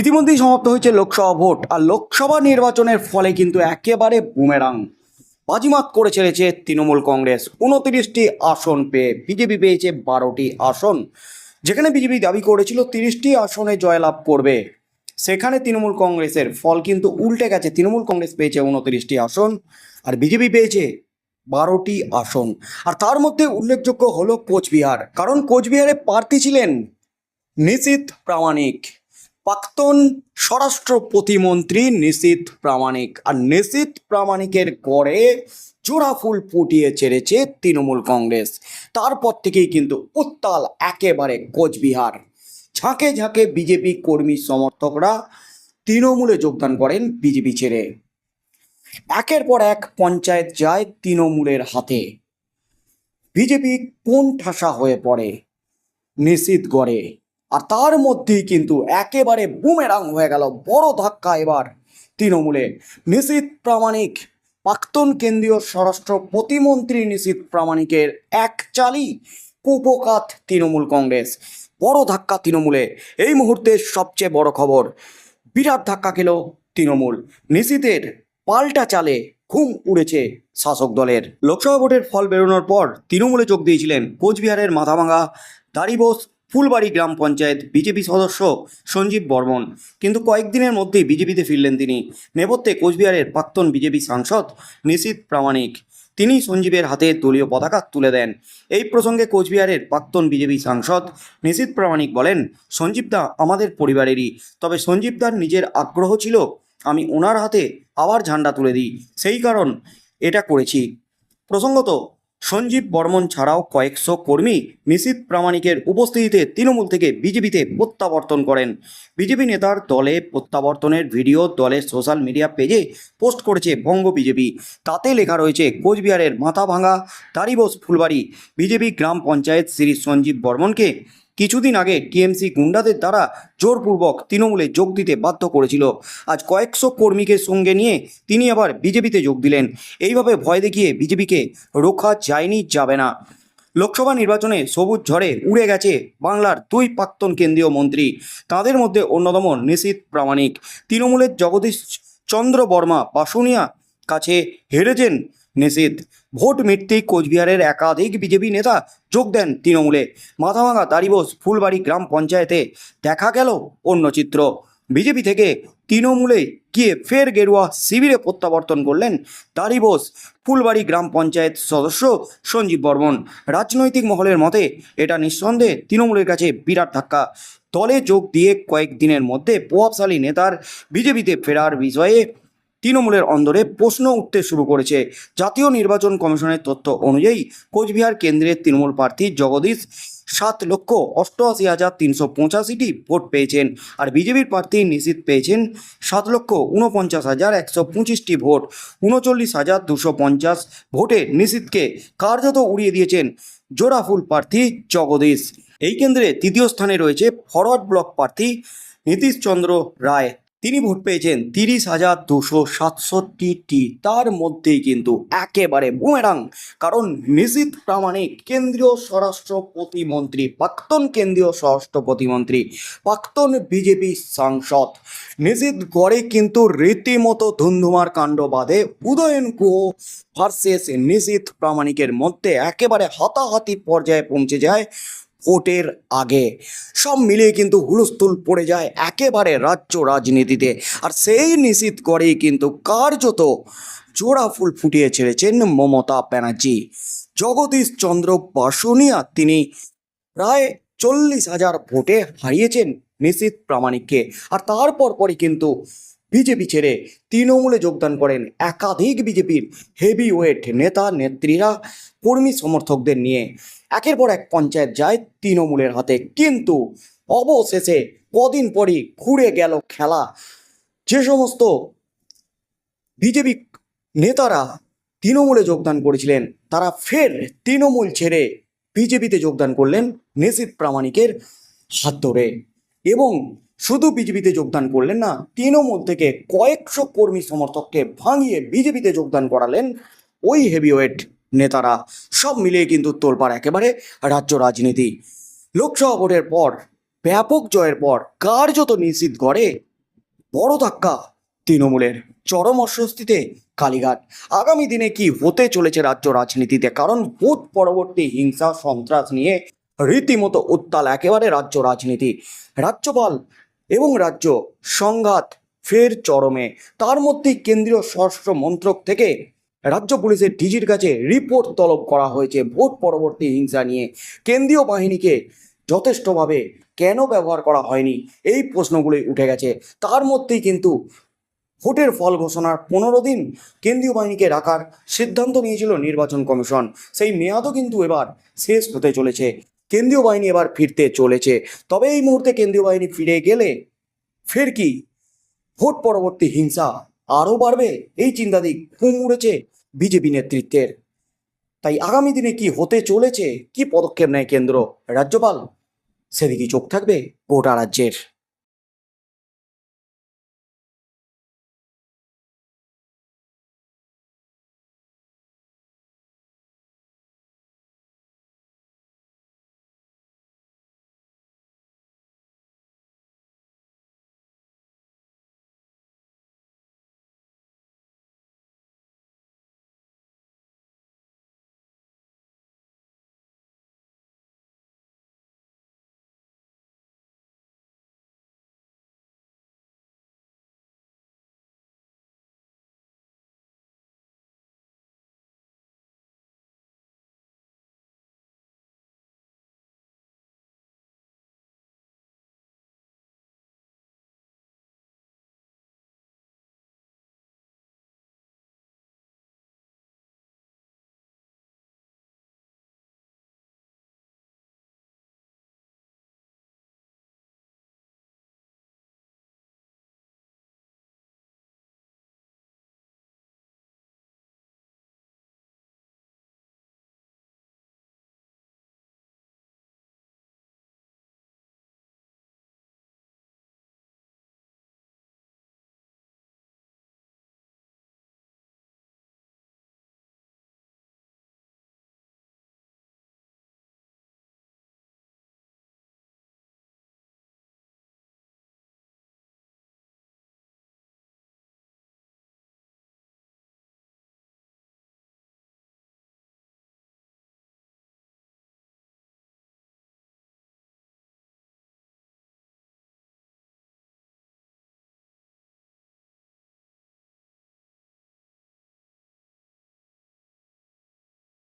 ইতিমধ্যেই সমাপ্ত হয়েছে লোকসভা ভোট, আর লোকসভা নির্বাচনের ফলে কিন্তু একেবারে বুমেরাং বাজিমাত করে ছেড়েছে তৃণমূল কংগ্রেস। উনত্রিশটি আসন পেয়ে বিজেপি পেয়েছে বারোটি আসন। যেখানে বিজেপি দাবি করেছিল তিরিশটি আসনে জয়লাভ করবে। সেখানে তৃণমূল কংগ্রেসের ফল কিন্তু উল্টে গেছে। তৃণমূল কংগ্রেস পেয়েছে উনত্রিশটি আসন, আর বিজেপি পেয়েছে বারোটি আসন। আর তার মধ্যে উল্লেখযোগ্য হলো কোচবিহার, কারণ কোচবিহারে প্রার্থী ছিলেন নিশীত প্রামাণিক। প্রাক্তন স্বরাষ্ট্র প্রতিমন্ত্রী নিশীত প্রামাণিক। আর নিশীত প্রামাণিকের গড়ে জোড়া ফুল ফুটিয়ে ছেড়েছে তৃণমূল কংগ্রেস। তারপর থেকেই কিন্তু উত্তাল একেবারে কোচবিহার। ঝাঁকে ঝাঁকে বিজেপি কর্মী সমর্থকরা তৃণমূলে যোগদান করেন বিজেপি ছেড়ে। একের পর এক পঞ্চায়েত যায় তৃণমূলের হাতে। বিজেপি কোন ঠাসা হয়ে পড়ে নিশ্চিত গড়ে। আর তার মধ্যেই কিন্তু একেবারে বুমেরাং হয়ে গেল বড় ধাক্কা এবার তৃণমূলে। নিশীত প্রামাণিক, প্রাক্তন কেন্দ্রীয় স্বরাষ্ট্র প্রতিমন্ত্রী নিশীত প্রামাণিকের এক চালি কুপকাত তৃণমূল কংগ্রেস। বড় ধাক্কা তৃণমূলে। এই মুহূর্তে সবচেয়ে বড় খবর, বিরাট ধাক্কা খেল তৃণমূল। নিশীতের পাল্টা চালে ঘুম উড়েছে শাসক দলের। লোকসভা ভোটের ফল বেরোনোর পর তৃণমূলে যোগ দিয়েছিলেন কোচবিহারের মাথাভাঙা দাড়িবোস ফুলবাড়ি গ্রাম পঞ্চায়েত বিজেপি সদস্য সঞ্জীব বর্মন। কিন্তু কয়েকদিনের মধ্যেই বিজেপিতে ফিরলেন তিনি। নেপথ্যে কোচবিহারের প্রাক্তন বিজেপি সাংসদ নিশীত প্রামাণিক। তিনি সঞ্জীবের হাতে দলীয় পতাকা তুলে দেন। এই প্রসঙ্গে কোচবিহারের প্রাক্তন বিজেপি সাংসদ নিশীত প্রামাণিক বলেন সঞ্জীবদা আমাদের পরিবারেরই। তবে সঞ্জীবদার নিজের আগ্রহ ছিল, আমি ওনার হাতে আবার ঝান্ডা তুলে দিই। সেই কারণ এটা করেছি। প্রসঙ্গত সঞ্জীব বর্মন ছাড়াও কয়েকশো কর্মী নিশীত প্রামাণিকের উপস্থিতিতে তৃণমূল থেকে বিজেপিতে প্রত্যাবর্তন করেন। বিজেপি নেতার দলে প্রত্যাবর্তনের ভিডিও দলের সোশ্যাল মিডিয়া পেজে পোস্ট করেছে বঙ্গ বিজেপি। তাতে লেখা রয়েছে, কোচবিহারের মাথা ভাঙা তারিবোস ফুলবাড়ি, বিজেপি গ্রাম পঞ্চায়েত শ্রী সঞ্জীব বর্মনকে কিছুদিন আগে টিএমসি গুন্ডাদের দ্বারা জোরপূর্বক তৃণমূলে যোগ দিতে বাধ্য করেছিল। আজ কয়েকশো কর্মীকে সঙ্গে নিয়ে তিনি আবার বিজেপিতে যোগ দিলেন। এইভাবে ভয় দেখিয়ে বিজেপিকে রোখা যায়নি, যাবে না। লোকসভা নির্বাচনে সবুজ ঝড়ে উড়ে গেছে বাংলার দুই প্রাক্তন কেন্দ্রীয় মন্ত্রী। তাদের মধ্যে অন্যতম নিশীত প্রামাণিক। তৃণমূলের জগদীশ চন্দ্র বর্মা বাসুনিয়া কাছে হেরেছেন নিশীত ভোট মিটতেই কোচবিহারের একাধিক বিজেপি নেতা যোগ দেন তৃণমূলে। মাথাভাঙা দাড়িবোস ফুলবাড়ি গ্রাম পঞ্চায়েতে দেখা গেল অন্য চিত্র। বিজেপি থেকে তৃণমূলে গিয়ে ফের গেরুয়া শিবিরে প্রত্যাবর্তন করলেন দাড়িবোস ফুলবাড়ি গ্রাম পঞ্চায়েত সদস্য সঞ্জীব বর্মন। রাজনৈতিক মহলের মতে এটা নিঃসন্দেহে তৃণমূলের কাছে বিরাট ধাক্কা। দলে যোগ দিয়ে কয়েকদিনের মধ্যে প্রভাবশালী নেতার বিজেপিতে ফেরার বিষয়ে তৃণমূলের অন্দরে প্রশ্ন উঠতে শুরু করেছে। জাতীয় নির্বাচন কমিশনের তথ্য অনুযায়ী কোচবিহার কেন্দ্রের তৃণমূল প্রার্থী জগদীশ সাত লক্ষ অষ্টআশি হাজার তিনশো পঁচাশিটি ভোট পেয়েছেন আর বিজেপির প্রার্থী নিশীত পেয়েছেন সাত লক্ষ উনপঞ্চাশ হাজার একশো পঁচিশটি ভোট। উনচল্লিশ হাজার দুশো পঞ্চাশ ভোটে নিশীতকে কার্যত উড়িয়ে দিয়েছেন জোড়াফুল প্রার্থী জগদীশ। এই কেন্দ্রে তৃতীয় স্থানে রয়েছে ফরওয়ার্ড ব্লক প্রার্থী নীতিশ চন্দ্র রায়। তিনি ভোট পেয়েছেন তিরিশ হাজার দুশো সাতষট্টিটি তার মধ্যেই কিন্তু একেবারে বুমেরাং কারণ নিশীত প্রামাণিক কেন্দ্রীয় স্বরাষ্ট্র প্রতিমন্ত্রী, প্রাক্তন কেন্দ্রীয় স্বরাষ্ট্র প্রতিমন্ত্রী, প্রাক্তন বিজেপি সাংসদ। নিশীত গড়ে কিন্তু রীতিমতো ধুন্ধুমার কাণ্ড বাদে উদয়ন গুহ ভার্সেস নিশীত প্রামাণিকের মধ্যে। একেবারে হাতাহাতি পর্যায়ে পৌঁছে যায় ভোটের আগে। সব মিলিয়ে কিন্তু হুলস্থুল পড়ে যায় একেবারে রাজ্য রাজনীতিতে। আর সেই নিশ্চিত করেই কিন্তু কার্যত জোড়া ফুল ফুটিয়ে ছেড়েছেন মমতা ব্যানার্জি। জগদীশ চন্দ্র বাসুনিয়া তিনি প্রায় চল্লিশ হাজার ভোটে হারিয়েছেন নিশীত প্রামাণিককে। আর তারপর পরই কিন্তু বিজেপি ছেড়ে তৃণমূলে যোগদান করেন একাধিক বিজেপির হেভি ওয়েট নেতা, নেত্রীরা, কর্মী সমর্থকদের নিয়ে। একের পর এক পঞ্চায়েত যায় তৃণমূলের হাতে। কিন্তু অবশেষে কদিন পরই ঘুরে গেল খেলা। যে সমস্ত বিজেপি নেতারা তৃণমূলে যোগদান করেছিলেন, তারা ফের তৃণমূল ছেড়ে বিজেপিতে যোগদান করলেন নিশীত প্রামাণিকের হাত ধরে। এবং শুধু বিজেপিতে যোগদান করলেন না, তৃণমূল থেকে কয়েকশো কর্মী সমর্থককে ভাঙিয়ে বিজেপিতে যোগদান করালেন ওই হেভিওয়েট নেতারা। সব মিলিয়ে কিন্তু তোলপাড় একেবারে রাজ্য রাজনীতি। লোকসভা ভোটের পর, ব্যাপক জয়ের পর, কার্যত নিশ্চিত করে বড় ধাক্কা তৃণমূলের। চরম অস্বস্তিতে কালীঘাট। আগামী দিনে কি হতে চলেছে রাজ্য রাজনীতিতে? কারণ ভোট পরবর্তী হিংসা, সন্ত্রাস নিয়ে রীতিমতো উত্তাল একেবারে রাজ্য রাজনীতি। রাজ্যপাল এবং রাজ্য সংঘাত ফের চরমে। তার মধ্যেই কেন্দ্রীয় স্বরাষ্ট্র মন্ত্রক থেকে রাজ্য পুলিশের ডিজির কাছে রিপোর্ট তলব করা হয়েছে ভোট পরবর্তী হিংসা নিয়ে। কেন্দ্রীয় বাহিনীকে যথেষ্টভাবে কেন ব্যবহার করা হয়নি এই প্রশ্নগুলি উঠে গেছে। তার মধ্যেই কিন্তু ভোটের ফল ঘোষণার পনেরো দিন কেন্দ্রীয় বাহিনীকে রাখার সিদ্ধান্ত নিয়েছিল নির্বাচন কমিশন। সেই মেয়াদও কিন্তু এবার শেষ হতে চলেছে। কেন্দ্রীয় বাহিনী এবার ফিরতে চলেছে। তবে এই মুহূর্তে কেন্দ্রীয় বাহিনী ফিরে গেলে ফের কি? ভোট পরবর্তী হিংসা আরও বাড়বে? এই চিন্তাদিক দিক উড়েছে বিজেপি নেতৃত্বের। তাই আগামী দিনে কি হতে চলেছে? কি পদক্ষেপ নেয় কেন্দ্র? রাজ্যপাল সেদিকে চোখ থাকবে গোটা রাজ্যের।